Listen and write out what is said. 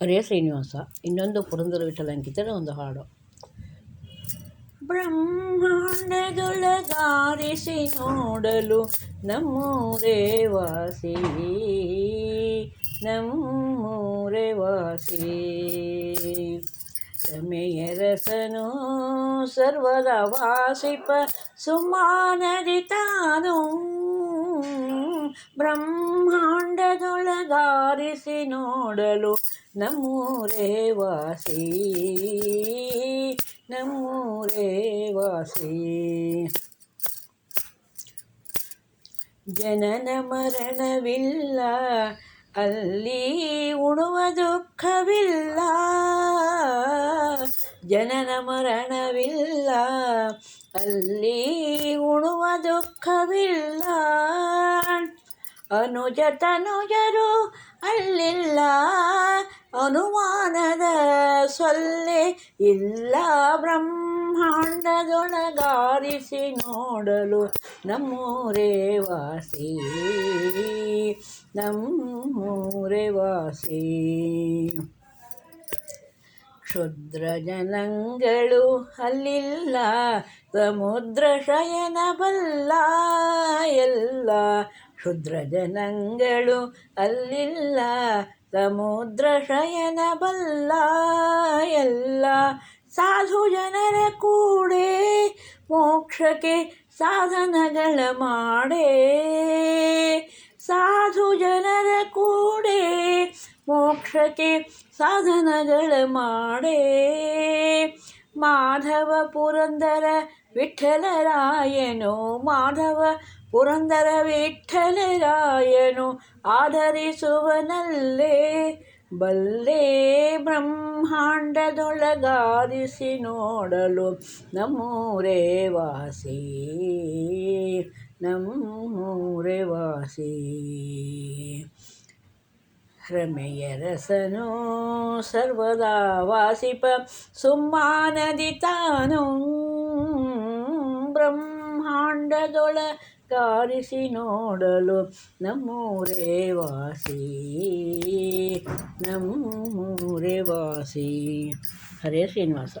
ಹರೇ ಶ್ರೀನಿವಾಸ ಇನ್ನೊಂದು ಪುರಂದರ ವಿಠಲಂಕಿತರ ಒಂದು ಹಾಡು ಬ್ರಹ್ಮಾಂಡದೊಳಗಾರಿಸಿ ನೋಡಲು ನಮ್ಮೂರೇ ವಾಸಿ ನಮ್ಮೂರೇ ವಾಸಿ ರಮೆಯರಸನು ಸರ್ವದ ವಾಸಿಪ ಸುಮಾನದಿ ತಾನು ಬ್ರಹ್ಮಾಂಡದೊಳಗಾರಿಸಿ ನೋಡಲು ನಮ್ಮೂರೇ ವಾಸಿ. ನಮ್ಮೂರೇ ವಾಸಿ. ಜನನ ಮರಣವಿಲ್ಲ, ಅಲ್ಲಿ ಉಣುವ ದುಃಖವಿಲ್ಲ. ಜನನ ಮರಣವಿಲ್ಲ, ಅಲ್ಲಿ ಉಣುವ ದುಃಖವಿಲ್ಲ. ಅನುಜ ತನುಜರು ಅಲ್ಲಿಲ್ಲ ಅನುಮಾನದ ಸೊಲ್ಲೆ ಇಲ್ಲ ಬ್ರಹ್ಮಾಂಡದೊಳಗಾರಿಸಿ ನೋಡಲು ನಮ್ಮೂರೇ ವಾಸಿ ನಮ್ಮೂರೇ ವಾಸಿ. ಕ್ಷುದ್ರ ಜನಗಳು ಅಲ್ಲಿಲ್ಲ, ಸಮುದ್ರ ಶಯನ ಬಲ್ಲ ಎಲ್ಲ ಕ್ಷುದ್ರ ಜನಂಗಳು ಅಲ್ಲಿಲ್ಲ, ಸಮುದ್ರ ಶಯನ ಬಲ್ಲ, ಎಲ್ಲ ಸಾಧು ಜನರ ಕೂಡೆ, ಮೋಕ್ಷಕ್ಕೆ ಸಾಧನಗಳ ಮಾಡೇ. ಸಾಧು ಜನರ ಕೂಡೆ, ಮೋಕ್ಷಕ್ಕೆ ಸಾಧನಗಳ ಮಾಡೇ. ಮಾಧವ ಪುರಂದರ ವಿಠಲರಾಯನು, ಮಾಧವ ಪುರಂದರ ವಿಠಲರಾಯನು ಆಧರಿಸುವನಲ್ಲೇ. ಬಲ್ಲೆ ಬ್ರಹ್ಮಾಂಡದೊಳಗಾರಿಸಿ ನೋಡಲು ನಮ್ಮೂರೇ ವಾಸಿ. ನಮ್ಮೂರೇ ವಾಸಿ. ರಮೆಯರಸನು ಸರ್ವದಾ ವಾಸಿಪ. ಸುಮ್ಮಾನದಿ ತಾನು ಬ್ರಹ್ಮಾಂಡದೊಳ ಕಾರಿಸಿ ನೋಡಲು ನಮ್ಮೂರೇ ವಾಸಿ ನಮ್ಮೂರೇ ವಾಸಿ. ಹರೇ ಶ್ರೀನಿವಾಸ.